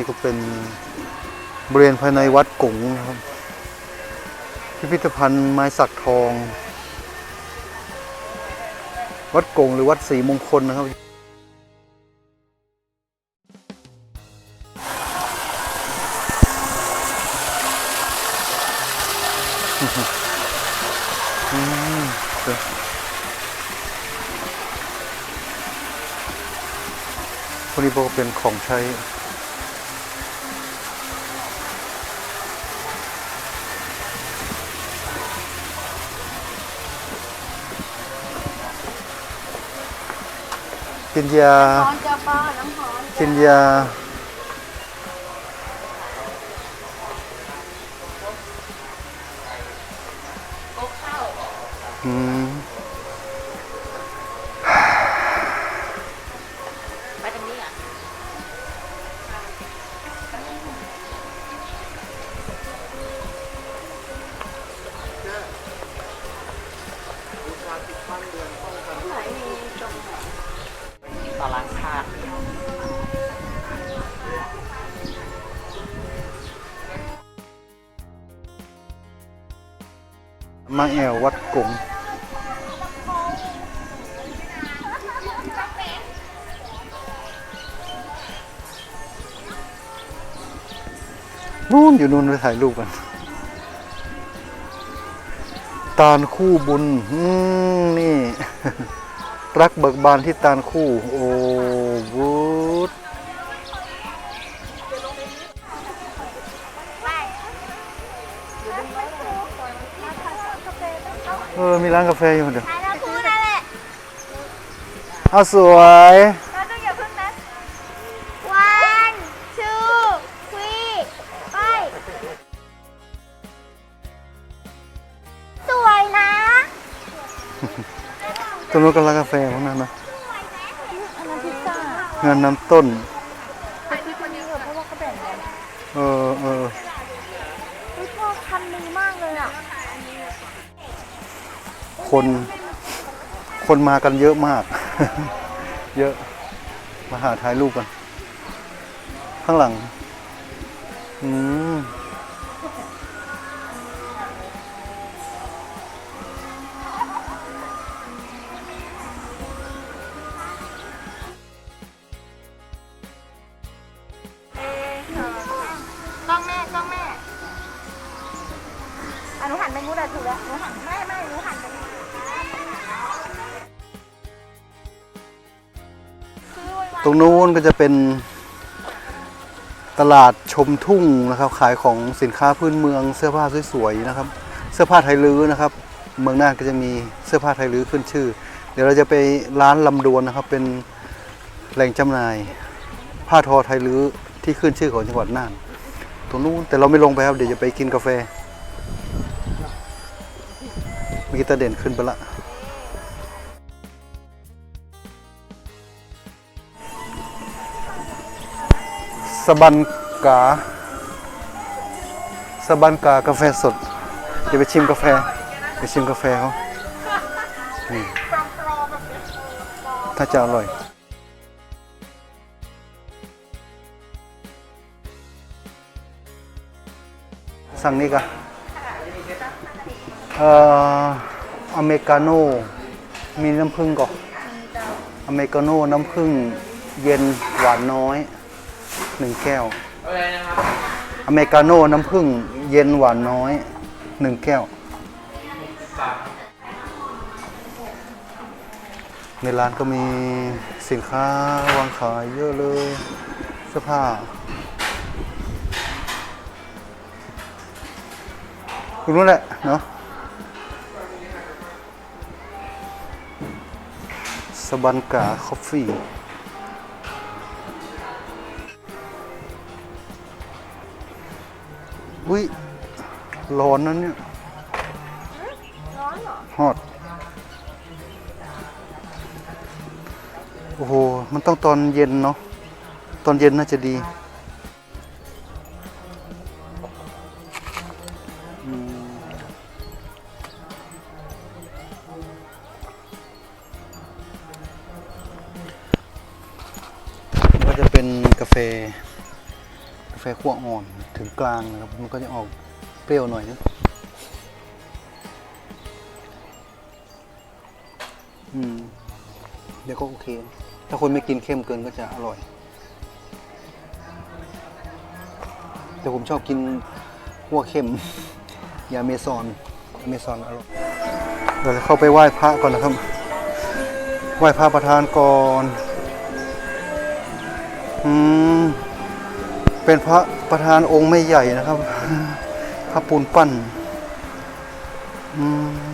นี่ก็เป็นบริเวณภายในวัดกงนะครับ พิพิธภัณฑ์ไม้สักทอง วัดกงหรือวัดศรีมงคลนะครับ อืมพวกนี้ก็เป็นของใช้ กินยาร้อนจะป้าน้ำร้อนกินยาอืม มาแอววัดกงนู่นอยู่นู่นไปถ่ายรูปกัน ตาลคู่บุญ อืม นี่ รักเบิกบานที่ตาลคู่ โอ้ ร้านกาแฟอยู่เดี๋ยวถ่ายแล้วพูดนั่นแหละเอาสวย เราต้องอย่าเพิ่งนะ one two three ไป สวยนะ ตรงนู้นก็ร้านกาแฟพวกนั้นนะอันนั้นพิซซ่าเงินน้ำต้นไปที่คนนี้เถอะเพราะว่าเขาแบ่งกันเออเออ คน คนมากันเยอะมาก เยอะมาหาถ่ายรูปกัน ข้างหลัง อืมกล้องแม่กล้องแม่อะหนูหันไปนู้นอะถูกแล้วหนูหันไม่ไม่หนูหันไป ตรงนู้นก็จะเป็นตลาดชมทุ่งนะครับ ขายของสินค้าพื้นเมืองเสื้อผ้าสวยๆนะครับ เสื้อผ้าไทยลื้อนะครับ เมืองน่านก็จะมีเสื้อผ้าไทยลื้อขึ้นชื่อ เดี๋ยวเราจะไปร้านลำดวนนะครับ เป็นแหล่งจำหน่าย ผ้าทอไทยลื้อที่ขึ้นชื่อของจังหวัดน่าน ตรงนู้นแต่เราไม่ลงไปครับเดี๋ยวจะไปกินกาแฟมีตาเด่นขึ้นไปละ สบันกาสบันกากาแฟสดเดี๋ยวไปชิมกาแฟไปชิมกาแฟเขานี่ถ้าจะอร่อยสั่งนี่กะเอ่ออเมริกาโน่มีน้ำผึ้งก่อนอเมริกาโน่น้ำผึ้งเย็นหวานน้อย หนึ่งแก้วอะไรนะครับอเมริกาโน่น้ำผึ้งเย็นหวานน้อยหนึ่งแก้ว ในร้านก็มีสินค้าวางขายเยอะเลยเสื้อผ้าคุณรู้แหละเนาะสบันกาคอฟฟี่ อุ้ยร้อนนั้นเนี่ยร้อนเหรอฮอตโอ้โห มันต้องตอนเย็นเนาะ ตอนเย็นน่าจะดีอืมนี่ก็จะเป็นกาแฟาแฟขั้วอ่อนถึงกลางนะครับ มันก็จะออกเปรี้ยวหน่อยนะอืมเดี๋ยวก็โอเค ถ้าคนไม่กินเข้มเกินก็จะอร่อย แต่ผมชอบกินขั้วเข้ม ยาเมซอนยาเมซอนอร่อยเดี๋ยวเราเข้าไปไหว้พระก่อนนะครับ ไหว้พระประธานก่อน อืม เป็นพระประธานองค์ไม่ใหญ่นะครับ พระปูนปั้น อืม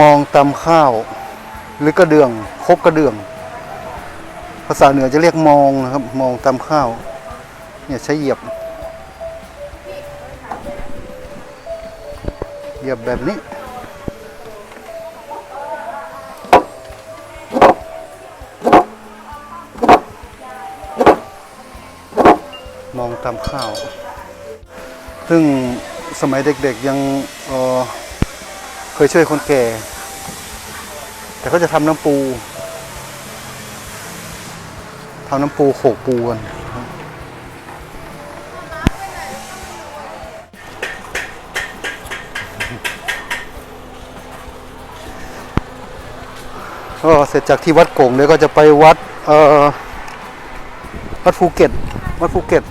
มองตำข้าว หรือกระเดื่องคบกระเดื่อง ภาษาเหนือจะเรียกมองนะครับ มองตำข้าว เนี่ยใช้เหยียบ เหยียบแบบนี้มองตำข้าว ซึ่งสมัยเด็กๆยังออ เคยช่วยคนแก่ แต่เขาจะทำน้ำปูทำน้ำปูโขกปูกันก็เสร็จจากที่วัดโก่งเดี๋ยวก็จะไปวัด เอ่อ วัดภูเก็ต วัดภูเก็ต